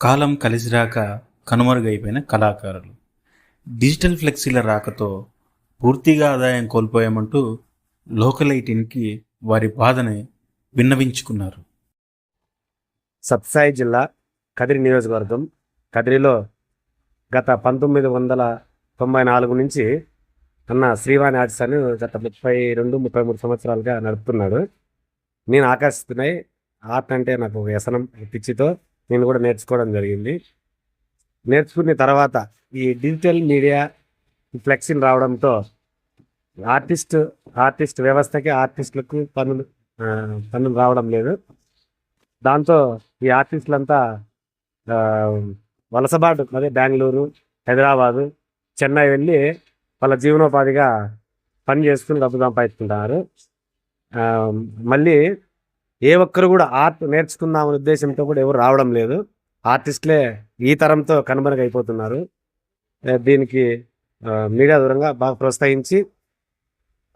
కాలం కలిసిరాక కనుమరుగైపోయిన కళాకారులు. డిజిటల్ ఫ్లెక్సీల రాకతో పూర్తిగా ఆదాయం కోల్పోయామంటూ లోకల్ వారి బాధని విన్నవించుకున్నారు. సత్సాయి జిల్లా కదిరి నియోజకవర్గం. కదిరిలో గత పంతొమ్మిది వందల తొంభై నాలుగు నుంచి అన్న శ్రీవాణి ఆర్ట్స్ అని గత ముప్పై రెండు ముప్పై మూడు సంవత్సరాలుగా నడుపుతున్నాడు. నేను ఆకర్షిస్తున్నాయి ఆర్ట్ అంటే నాకు వ్యసనం పిచ్చితో నేను కూడా నేర్చుకోవడం జరిగింది. నేర్చుకున్న తర్వాత ఈ డిజిటల్ మీడియా ఫ్లెక్సీలు రావడంతో ఆర్టిస్ట్ ఆర్టిస్ట్ వ్యవస్థకి ఆర్టిస్టులకు పనులు పనులు రావడం లేదు. దాంతో ఈ ఆర్టిస్టులంతా వలసబాటు అదే బెంగళూరు హైదరాబాదు చెన్నై వెళ్ళి వాళ్ళ జీవనోపాధిగా పని చేసుకుని డబ్బు సంపాదించుకుంటున్నారు మళ్ళీ ఏ ఒక్కరు కూడా ఆర్ట్ నేర్చుకుందామనే ఉద్దేశంతో కూడా ఎవరు రావడం లేదు. ఆర్టిస్టులే ఈ తరంతో కనుమరుగైపోతున్నారు. దీనికి మీడియా దూరంగా బాగా ప్రోత్సహించి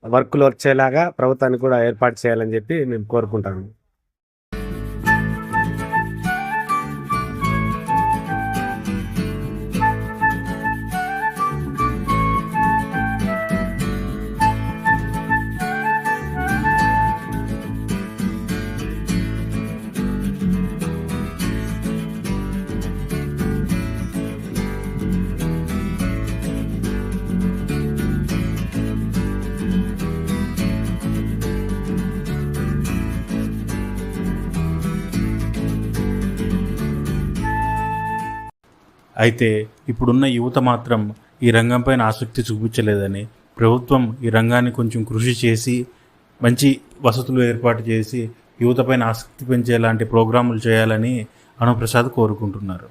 వర్క్లు వచ్చేలాగా ప్రభుత్వాన్ని కూడా ఏర్పాటు చేయాలని చెప్పి మేము కోరుకుంటాము. అయితే ఇప్పుడున్న యువత మాత్రం ఈ రంగంపైన ఆసక్తి చూపించలేదని ప్రభుత్వం ఈ రంగాన్ని కొంచెం కృషి చేసి మంచి వసతులు ఏర్పాటు చేసి యువతపైన ఆసక్తి పెంచేలాంటి ప్రోగ్రాములు చేయాలని అనుప్రసాద్ కోరుకుంటున్నారు.